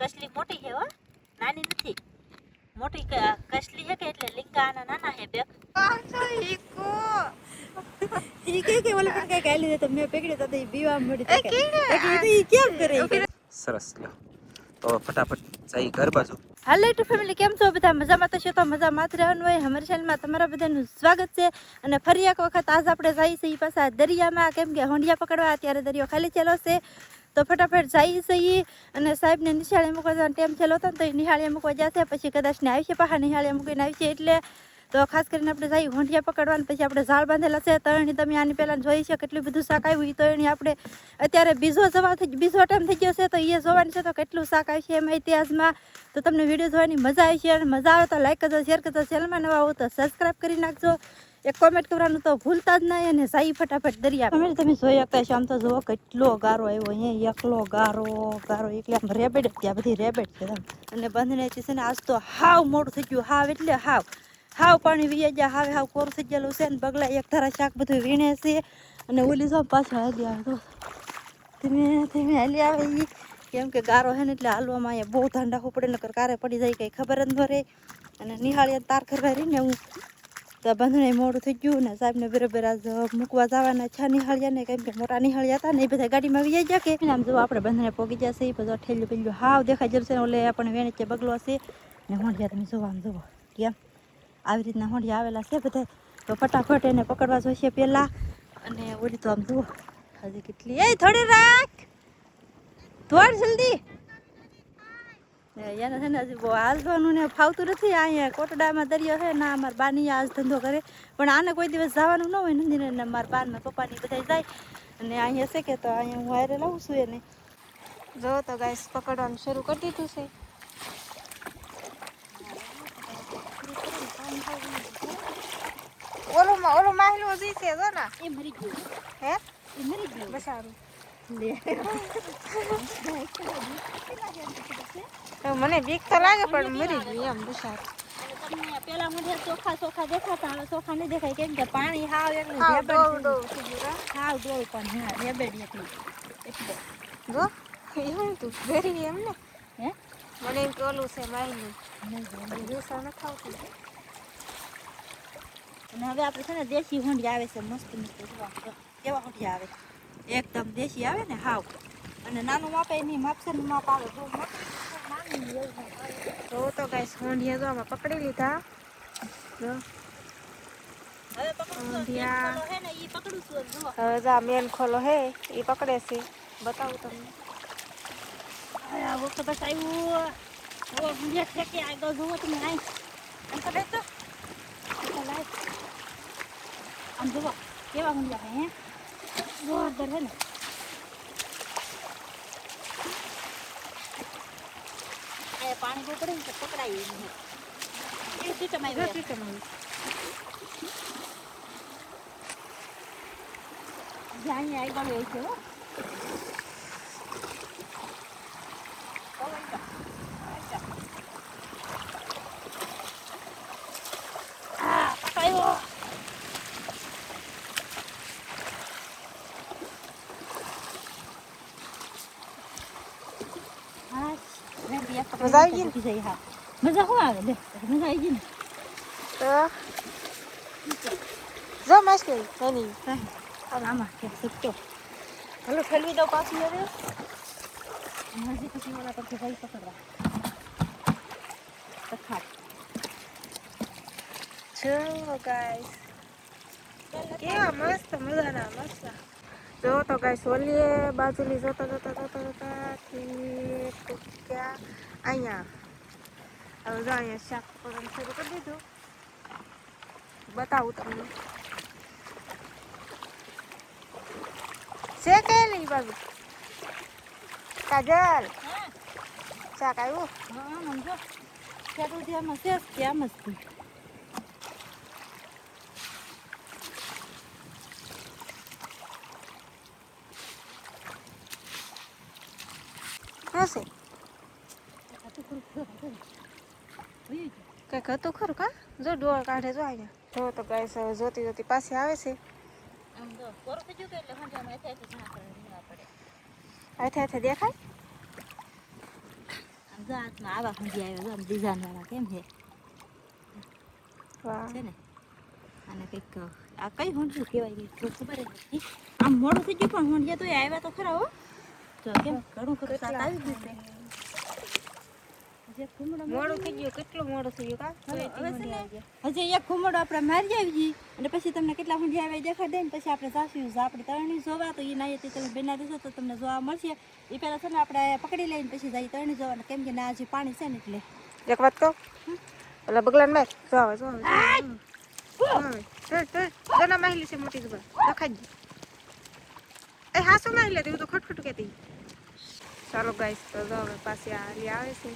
કસલી મોટી છે હો. નાની નથી. મોટી કસલી છે કે એટલે લીંગા આના નાના છે બેક ઈ કે કે ઓલે પણ કઈ કાલી તો મેં પકડી તો ઈ બીવા મળી તો કે ઈ કેમ કરે સરસ લ્યો. તો ફટાફટ જઈ ઘર બાજુ. હાલો ટુ ફેમિલી કેમ છો બધા? મજામાં તો છો તો મજામાં જ રહેવાનું હોય. અમારી ચેનલમાં તમારા બધાનું સ્વાગત છે. અને ફરી એક વખત આજ આપણે જઈએ છીએ પાછા દરિયામાં. કેમ કે હોંડિયા પકડવા અત્યારે દરિયો ખાલી ચેલો છે. તો ફટાફટ જઈએ છીએ અને સાહેબને નિશાળે મૂકવા જવાનો ટાઈમ થયેલો હતો ને તો એ નિહાળીએ મૂકવા જશે પછી કદાચ ને આવી છે પાછા નિહાળીએ મૂકીને આવી છે એટલે તો ખાસ કરીને આપણે જઈએ હોંડિયા પકડવાનું, પછી આપણે ઝાડ બાંધેલા છે. તરણી તમે આની પહેલાં જોઈ છે કેટલું બધું શાક આવ્યું. એ તરણી આપણે અત્યારે બીજો જવા થઈ, બીજો ટાઈમ થઈ ગયો છે તો એ જોવાનું છે તો કેટલું શાક આવ્યું છે એમાં ઇતિહાસમાં. તો તમને વીડિયો જોવાની મજા આવી છે અને મજા આવે તો લાઈક કરજો શેર કરજો. ચેનલમાં નવા આવો તો સબસ્ક્રાઈબ કરી નાખજો. એક કોમેન્ટ કરવાનું તો ભૂલતા જ નહીં અને સાઈ ફટાફટ દરિયા તમે તમે જોઈ શકતા છો? આમ તો જુઓ કેટલો ગારો આવ્યો અહીંયા, એકલો ગારો ગારો એટલે આમ રેબેડ ત્યાં બધી રેબેડ છે અને બંધને છે ને, આજ તો હાવ મોડું થઈ ગયું, હાવ એટલે હાવ. હાવ પાણી વીએ ગયા, હાવે હાવ કોરું થઈ ગયેલું છે ને બગલા એક ધારા શાક બધું વીણે છે. અને ઓલી જો પાછળ હાલી આવે ધીમે ધીમે હાલી આવે કેમ કે ગારો હે ને, એટલે હાલવામાં અહીંયા બહુ ધાંડા રાખવું પડે નકર કારે પડી જાય, કંઈ ખબર જ ન રહે. અને નિહાળી તાર કરવા રહીને હું તો બંધણે મોડું થઈ ગયું ને સાહેબને બરાબર આજ મૂકવા જવાના છા નિહાળ્યા ને કેમ કે મોટા નિહાળ્યા હતા ને એ બધા ગાડીમાં આવી જાય કે આમ જો આપણે બંધણે પોગી જશે એ બધો ઠેલ્યું પેલ્યું હાવ દેખાઈ જશે ઓલે આપણે વેણે છે બગલો હશે ને હોંડિયા તમે જોવા આમ જુઓ કેમ આવી રીતના હોંડિયા આવેલા છે બધા તો ફટાફટ એને પકડવા જોઈશે પહેલાં અને ઓલી તો આમ જુઓ હજી કેટલી એ થોડી રાખ દોડ જલ્દી એને છે ને હજી બહુ હાલવાનું ને ફાવતું નથી. અહીંયા કોટડામાં દરિયો છે ના અમારા બાની આજ ધંધો કરે. પણ આને કોઈ દિવસ જવાનું ન હોય નંદીને ને મારા બાન પપ્પાની બધા જાય. અને અહીંયા છે કે તો અહીંયા હું હારે લાવું છું એને. જો તો ગાઈસ પકડવાનું શરૂ કરી દીધું છે. ઓલું ઓલું માહિલું જી છે જો ને. એ મરી ગયું. હે? એ મરી ગયું. બસારું હવે મને બીક તો લાગે પણ મરી ગઈ એમ બસારું. પેલા મને ચોખા ચોખા દેખાતા હવે ચોખા નહીં દેખાય કેમ કે પાણી હાવ એકલું. હાવ ડોળ પણ હા રેબડ એકલું એટલે. જો એવું તું ફેરી એમ ને. હે? મને એમ કે ઓલું છે જોયું. જુસા ન ખાવતું અને હવે આપણે છે ને દેશી હુંડી આવે છે મસ્ત મસ્ત. કેવા હોંડી આવે? એકદમ દેશી આવે ને હાવ. અને નાનું માપે એની માપસરનું માપ આવે બહુ ને માપ આવે. તો તો કાંઈ હોંડિયા જો આમાં પકડી લીધા. હવે જો મેન ખોલો હે એ પકડે છે. બતાવું તમને. વખત બસ આવ્યું હવે હોંડિયા છે કે આગળ જોવો તમે આઈ આમ તો બેસો તો. આમ જુઓ કેવા હોંડિયા હે? જોરદાર હે ને પાણી પડે ને પકડાય. એ સિસ્ટમ આવી જો ગઈ. સિસ્ટમ અહીંયા આગળ હોય છે હો. આ, પકડાયો. હા, રેડી, આ પકડી મજા આવી ગઈ ને? મૂકી જાય, હા. મજા શું આવે? લે મજા આવી ગઈ ને. તો જો મસ્ત એની આમાં કે સચ્ચો હલો ઠલવી દો પાછું હવે. હજી પછી મને પરથી ભાઈ પકડવા. તખાટ જો ગાઈસ કેવા મસ્ત મજાના મસ્ત. જો તો ગાઈસ ઓલીએ બાજુલી જોતા જોતા જોતા જોતા ઠીક તો ક્યાં? અહીંયા. હવે જો અહીંયા શાક પકડવાનું શરૂ કરી દીધું. બતાવું તમને. છે કે નહીં બાજુ? કાજલ. શાક આવ્યું? હા સમજો ક્યાં આમાં છે મસ્ત ક્યાં આમ જ થી હશે કંઈક હતું ખરું કા? જો ડોળ કાઢે જો અહીંયા. જો તો ગાય હવે જોતી જોતી પાછી આવે છે. આથે તો હાથે દેખાય? હાથમાં આવા હંજી આવ્યા જો વાળા કેમ છે છે ને અને કંઈક આ કઈ હોંડિયું કહેવાય કંઈક ખબર આમ મોડું થઈ ગયું પણ હોંડિયા તો આવ્યા તો ખરા હો. તો કેમ ઘણું ખરું આવી ગયું મોડું થઈ ગયું. કેટલું મોડું થઈ ગયું કા? હવે હવે છે ને, હજી એક ઘુમડો આપણે મારી આવી અને પછી તમને કેટલા ઊંડી આવે દેખાડ દે ને પછી આપણે જાશું આપણે તરણી જોવા તો એ ના તે તમે બેના દેશો તો તમને જોવા મળશે. એ પહેલાં છે ને આપણે પકડી લઈને પછી જઈએ તરણી જોવા કેમ કે ના હજી પાણી છે ને એટલે. એક વાત કહું? ઓલા બગલાને માર. જો આવે જો આવે, જો આવે. જો આવે. ચલ, ચલ. જોના માહિલી છે મોટી જબર દેખાડ એ હા શું માહિલી હતી હું તો ખટખટ કહેતી. ચાલો ગાઈસ તો હવે પાછી આ આવે છે.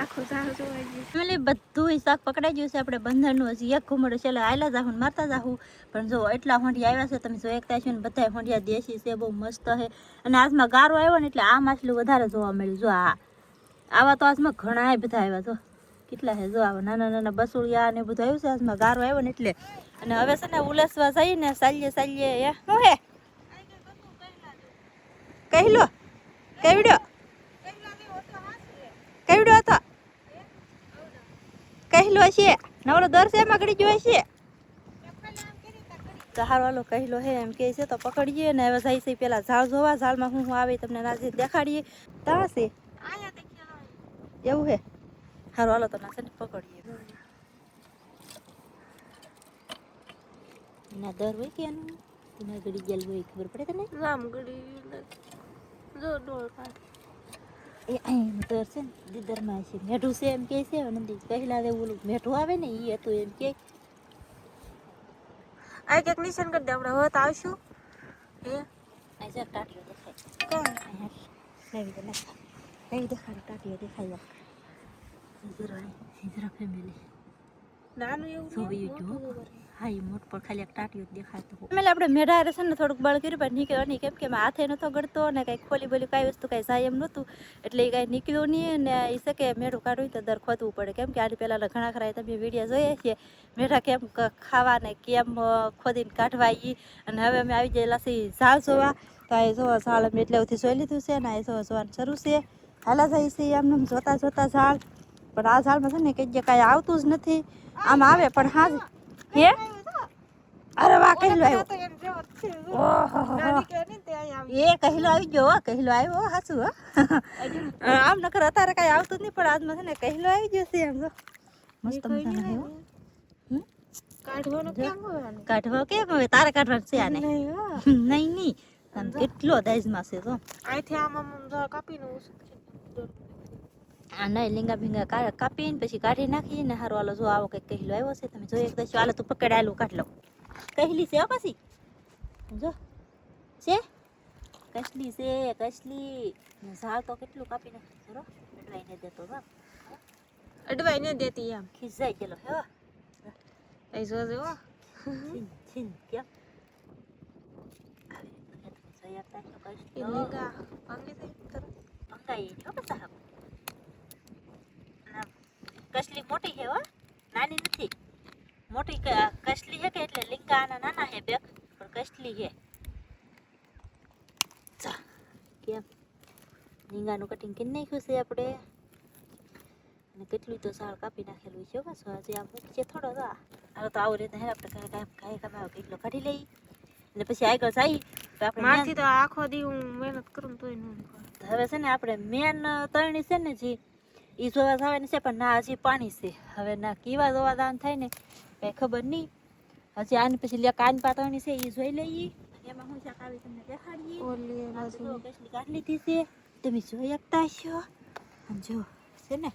આખું બધું શાક પકડાઈ ગયું છે. આપણે બંધનનું હજી એક ઘુમડો છે એટલે આયલા જાહું મારતા જાહું. પણ જો એટલા હોંડિયા આવ્યા છે, તમે જો એકતા છો ને બધા હોંડિયા દેશી છે, બહુ મસ્ત છે. અને આજમાં ગારો આવ્યો ને એટલે આ માછલું વધારે જોવા મળ્યું. જો આ આવા તો આજમાં ઘણા બધા આવ્યા, જો. કેટલા છે, જો આવા નાના નાના બસુળિયા ને બધું આવ્યું છે, આજમાં ગારો આવ્યો ને એટલે. અને હવે છે ને ઉલસવા જઈએ ને સાલીએ સાલીએ કહી લો કેવડો કેવડો હતો કહેલો છે. નવરો દર છે મગડી જોઈ છે? હાર વાલો કહેલો હે એમ કે છે તો પકડીએ ને હવે જાય છે પેલા ઝાડ જોવા. ઝાડમાં હું આવે તમને નાજે દેખાડીએ. ત્યાં છે. એવું હે? હારો હાલો તો નાસે પકડીએ. ના દર હોય કે એનું? ગળી ગયેલ હોય ખબર પડે તને? રામ ગડી જો ડોળ કાઢ છે ને દીદરમાં છે મેઠું છે એમ કે છે નંદી પહેલા તો ઓલું મેઠું આવે ને એ હતું એમ કે આ કંઈક નિશાન કરી દે આપણે હવે તો આવશું હે જરા ટાટીઓ દેખાય કોણ લેવી દે લેવી દેખાડે ટાટીઓ દેખાય જરા જરા ફેમિલી નાનું એવું જો જો. હા એ મોટ પર ખાલી એક ટાટીઓ જ દેખાતો એટલે આપણે મેઢા રહેશે ને થોડુંક બળ કર્યું પણ નીકળ્યો નહીં. કેમ કે હાથે નતો ગળતો ને કંઈ ખોલી બોલી કાંઈ વસ્તુ કાંઈ જાય એમ નહોતું. એટલે એ કાંઈ નીકળ્યું નહીં ને એ શકે મેઢું કાઢવું તો દર ખોદવું પડે. કેમ કે આની પહેલાં ઘણા ખરા તમે વીડિયો જોઈએ છીએ મેઢા કેમ ક- ખાવા ને કેમ ખોદીને કાઢવા એ અને હવે અમે આવી ગયેલા છીએ ઝાડ જોવા. તો આ જોવા ઝાડ અમે એટલે ઉથી જોઈ લીધું છે ને આ જોવા જોવાનું શરૂ છે. હાલા જાય છે એમને જોતા જોતા ઝાડ. પણ આ ઝાડમાં છે ને કઈ કાંઈ આવતું જ નથી. આમ આવે પણ હા હે? અરે વાહ કહેલો આવ્યો. તો તે એ કહેલો આવી ગયો કહેલો આવ્યો હો, હાચું હો. આમ નકર અત્યારે કઈ આવતું જ નહીં પણ આજમાં છે ને કહેલો આવી ગયો છે એમ જો. મસ્ત મજાનો હોય કાઢવા કેમ હવે તારે કાઢવાનું છે આને? નહીં નહીં કેટલો દાઈજમાં છે તો અહીંથી આમ કાપીને. આ નહીં લીંગા ભીંગા કાપીને પછી કાઢી નાખીને હારો આલો જો આવો કંઈક કહેલો આવ્યો છે તમે જોઈએ એક આલો તું પકડ આલું કાઢ લઉં. કહેલી છે પછી. જો. છે? કસલી છે કસલી. ને ઝાડ તો કેટલું કાપી નાખ્યું ખરો અડવાઈ અડવાઈને દેતો જો અડવાઈ ને દેતી એમ. ખીજાઈ ગયેલો હે હો. એ જો જો. છીન છીન કેમ જઈ લીંગા ભાંગી જાય છો કે સાહેબ ના, કસલી મોટી છે હો. નાની નથી. મોટી કસલી છે કે એટલે લીંગા આના નાના છે બેક પણ કસલી છે. કેમ? લિંગાનું કટિંગ કરી નાખ્યું છે આપણે? અને કેટલું તો સાળ કાપી નાખેલું છે બસ હજી આમ છે થોડો તો હવે તો આવું રીતે આપણે કાંઈ કાંઈ કાંઈ કાંઈ કેટલો કાઢી લઈ. અને પછી આગળ જાય. તો આપણે મારથી તો આખો દી હું મહેનત કરું તોય ન હવે છે ને આપણે મેન તરણી છે ને જી એ જોવા જવાની છે પણ ના હજી પાણી છે. હવે ના કેવા જોવા દાન થાય ને કઈ ખબર નહીં. હજી આની પછી લે કાન પાતવાની છે એ જોઈ લઈએ. એમાં હું શાક આવી તમને દેખાડીએ. ઓલી બાજુ. તો કાઢ લીધી છે. તમે જોઈ શકતા છો જો છે ને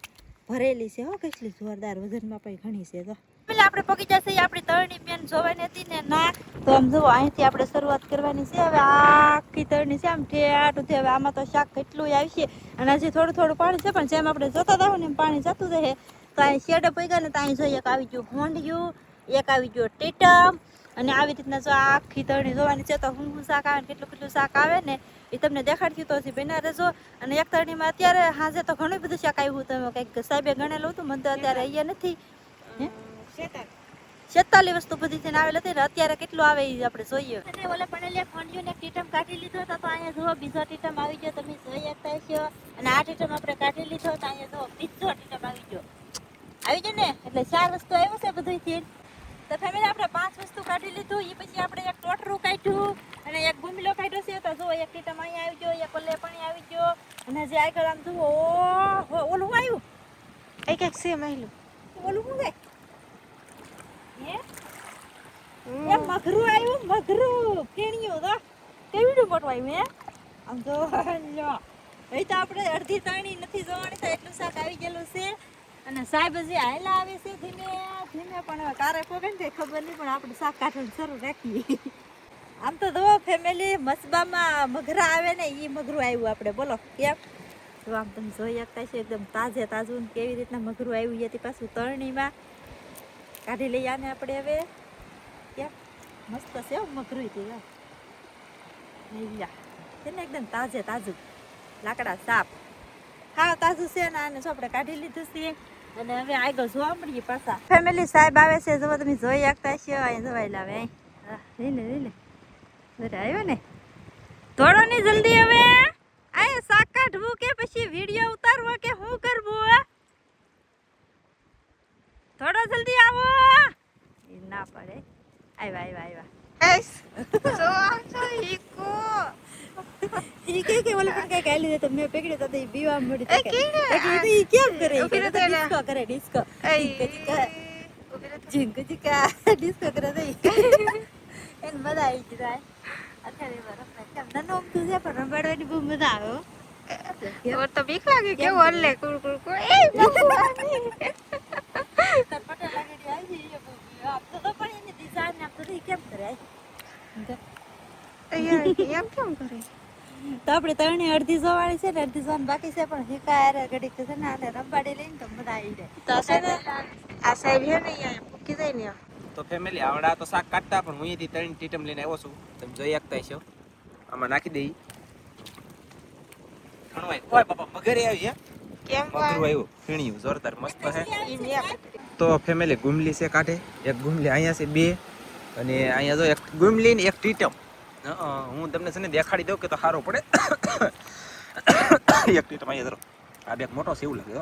ભરેલી છે હો કેટલી જોરદાર વજનમાં પણ ઘણી છે તો. પેલા આપણે પગી જશે આપણી તળની બેન જોવાની હતી ને ના, તો આમ જુઓ, અહીંથી આપણે શરૂઆત કરવાની છે. હવે આખી તળની છે, આમ ઠેઠ છે. હવે આમાં તો શાક કેટલું આવશે. અને હજી થોડું થોડું પાણી છે, પણ જેમ આપણે જોતા હતા ને પાણી જતું રહે, તો અહીં શેડે પૈગા ને તો અહીં જોઈએ એક આવી ગયું હોંડિયું, એક આવી ગયું ટીટમ, અને આવી રીતના જો આખી તળની જોવાની છે, તો હું હું શાક આવે ને કેટલું કેટલું શાક આવે ને એ તમને દેખાડતી તો હજી બેના રહેજો. અને એક તરણીમાં અત્યારે હાજે તો ઘણું બધું શાક આવ્યું તમે કંઈક સાહેબે ગણેલું હતું, મને તો અત્યારે અહીંયા નથી. હે? છેતાલીસ વસ્તુ બધી થઈને આવેલ હતી ને અત્યારે કેટલું આવે એ આપણે જોઈએ. અને ઓલા પણ ફોનજુ ને ટીટમ કાઢી લીધો તો તો અહીંયા જુઓ બીજો ટીટમ આવી ગયો તમે જોઈ શકતા છો અને આ ટીટમ આપણે કાઢી લીધો તો અહીંયા જુઓ બીજો ટીટમ આવી ગયો. આવી ગયો ને? એટલે ચાર વસ્તુ આવ્યું છે બધું થી તો ફેમિલી આપણે પાંચ વસ્તુ કાઢી લીધું એ પછી આપણે એક ટોટરું કાઢ્યું અને એક ગુમલો કાઢ્યો છે તો જુઓ એક ટીટમ અહીંયા આવી ગયો એક ઓલે પણ આવી ગયો. અને જે આગળ આમ જુઓ ઓલું આવ્યું? એક એક સેમ આવેલું ઓલું શું એ મગરું આવ્યું મગરું કેણિયું તો. કેવીડું મોટું આવ્યું હે? આમ તો હવે તો આપણે અડધી તાણી નથી જોવાની તો એટલું શાક આવી ગયેલું છે. અને સાહેબ હજી હાયલા આવે છે ધીમે ધીમે પણ હવે કારે પગે ને ખબર નહીં પણ આપણે શાક કાઢવાનું શરૂ રાખીએ. આમ તો જો ફેમિલી મસબામાં મગરા આવે ને એ મગરું આવ્યું આપણે. બોલો કેમ? જો આમ તમે જોઈ શકતા છે એકદમ તાજે તાજું કેવી રીતના મગરું આવ્યું છે પાછું તરણીમાં. કાઢી લઈએ આને આપણે હવે. કેમ મસ્ત છે મગરું થી જો છે ને એકદમ તાજે તાજું. લાકડા સાપ હા, તાજું છે ને આને આપણે કાઢી લીધું છે. અને હવે આગળ જોવા મળીએ પાછા. ફેમિલી સાહેબ આવે છે, જો તમે જોઈ શકતા છો અહીં જોવાય લાવે, અહીં. લઈ લે લઈ લે. આવ્યો ને. થોડો ને જલ્દી હવે. આ શાક કાઢવું કે પછી વીડિયો ઉતારવો કે શું કરવું? થોડો જલ્દી આવો. એ ના પડે. આવ્યા આવ્યા આવ્યા બહુ મજા આવે તો બીક લાગે કેવું કુર? કુર કુર એ તો આપણે ત્રણે અડધી જોવાની છે ને અડધી સો બાકી છે પણ હિકા ઘડી છે ને આને રંબાડી લઈને તો બધા આવી જાય. તો છે ને આ સાહેબ છે ને અહીંયા મૂકી જાય ને તો ફેમિલી આવડા તો શાક કાઢતા પણ હું અહીંથી ત્રણ ટીટમ લઈને આવ્યો છું. તમે જોઈ શકતા છો આમાં નાખી દઈ. ઘણવાય. ઓય બાપા મગરે આવી કેમ મગરું આવ્યું ફીણ્યું. જોરદાર મસ્ત આપણે તો ફેમિલી ગુમલી છે કાઢે. એક ગુમલી અહીંયા છે બે. અને અહીંયા જો એક ગુમલી ને એક ટીટમ. હું તમને છે ને દેખાડી દઉં કે તો સારું પડે. એક ટીટમ અહીંયા ધરો. આ બે મોટો છે એવું લાગે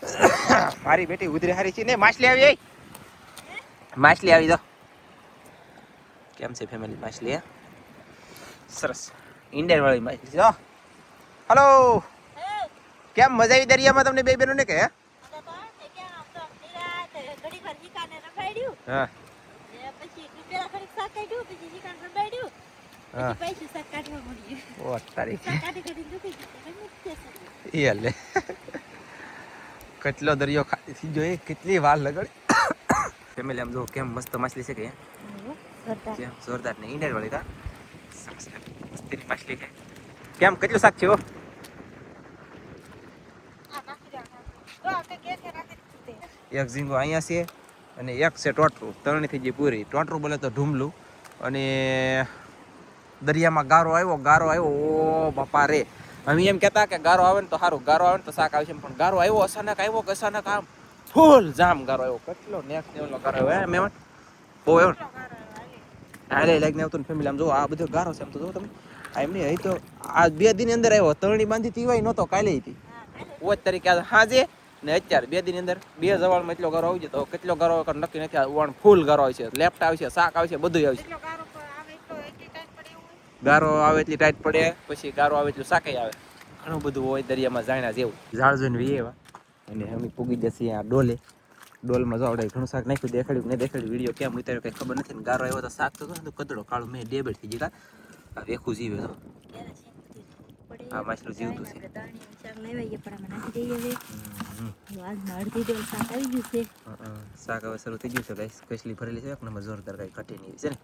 મારી બેટી ઉધરી હારી છે ને માછલી આવી જાય માછલી આવી દો કેમ છે ફેમિલી માછલી સરસ. ઇન્ડિયન વાળી માછલી જો હલો કેમ મજા આવી દરિયામાં તમને બે બેનો ને કે હે? કેટલો દરિયો ખાલી થઈ ગયો એ કેટલી વાર લગાડી. ફેમિલી આમ જો કેમ મસ્ત માછલી છે કે? જોરદાર. ને ઈંડર વાળી કા? મસ્તીની માછલી છે. કેમ કેટલું શાક છે ઓ એક ઝીંગો અહીંયા છે. અને એક છે ટોટરું. ત્રણ થઈ ગઈ પૂરી. ટોટરું બોલે તો ઢૂમલું. અને દરિયામાં ગારો આવ્યો ગારો આવ્યો. ઓ બાપા રે અમે એમ કહેતા કે ગારો આવે ને તો સારું ગારો આવે ને તો શાક આવશે પણ ગારો આવ્યો અચાનક આવ્યો કે અચાનક આમ ફૂલ જામ ગારો આવ્યો. કેટલો નેક્સ્ટ લેવલનો ગારો આવ્યો હે મહેમાન? બહુ આવ્યો હાલે લાગને આવતું ફેમિલી આમ જો આ બધો ગારો છે એમ તો જો તમે. આ એમ નહીં અહીં તો આ બે દિન અંદર આવ્યો. તરણી બાંધી તીવાય નહોતો કાલે હતી ઓજ તરીકે આજે હાજે ને અત્યારે બે દિન અંદર બે જવાળમાં એટલો ગારો આવી જતો. કેટલો ગારો નક્કી નથી. વણ ફૂલ ગારો આવે છે લેફ્ટ આવશે શાક આવશે બધું આવશે. ગારો આવે એટલી ટાઈટ પડે પછી ગારો આવે એટલું શાકે આવે. ઘણું બધું હોય દરિયામાં જાણ્યા જેવું. ઝાડ જોઈને વી એવા. અને અમે પૂગી જશે આ ડોલે. ડોલમાં જો આવડે ઘણું શાક નાખ્યું દેખાડ્યું ને દેખાડ્યું વીડિયો કેમ ઉતાર્યો કઈ ખબર નથી. ને ગારો આવ્યો તો શાક તો હતું કદડો કાળો મેં ડેબેડ થઈ ગયા વેખું જીવ્યો હતો આ માછલું જીવતું છે. હમ, અડધી ડોલ શાક આવી ગયું છે. હમ, હમ. શાક હવે શરૂ થઈ ગયું છે ગાઈસ કસલી ભરેલી છે એક નંબર જોરદાર કઈ ઘટે નહીં છે ને.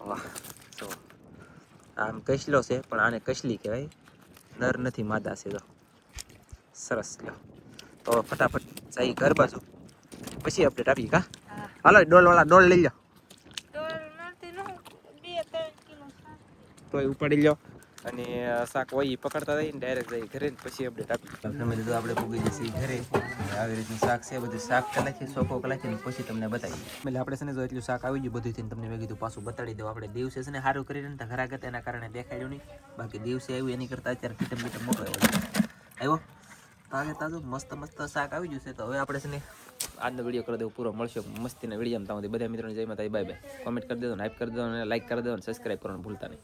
વાહ સો આમ કસલો છે પણ આને કસલી કહેવાય. નર નથી માદા છે તો સરસ લ્યો. તો ફટાફટ જઈ ઘર બાજુ. પછી અપડેટ આપી કા? હા. હાલો ડોલ વાળા ડોલ લઈ લો તોય ઉપાડી લ્યો. અને શાક હોય એ પકડતા જઈએ ને ડાયરેક્ટ જઈ ઘરે પછી અપડેટ આપી તમે આપણે પૂગી જઈએ ઘરે. આવી રીતનું શાક છે, બધું શાક કલાકી સોફો કલાકી પછી તમને બતાવીએ. એટલે આપણે છે ને, જો એટલું શાક આવી ગયું બધું થઈને તમને મેં કીધું પાછું બતાડી દઉં. આપણે દિવસે છે ને સારું કરીને તો ઘરા હતા, એના કારણે દેખાડ્યું નહીં. બાકી દિવસે આવ્યું, એની કરતાં અત્યારે ટીટમ બીટમ મોકલો આવ્યો તાજે તાજું મસ્ત મસ્ત શાક આવી ગયું છે. તો હવે આપણે છે ને, આજનો વીડિયો કરી દેવો, પૂરો મળશે મસ્તીના વીડિયો બધા મિત્રોને. જય માતા બાય બાય. કોમેન્ટ કરી દેજો લાઈક કરી દેજો અને લાઈક કરી દેજો અને સબસ્ક્રાઈબ કરવાનું ભૂલતા નહીં.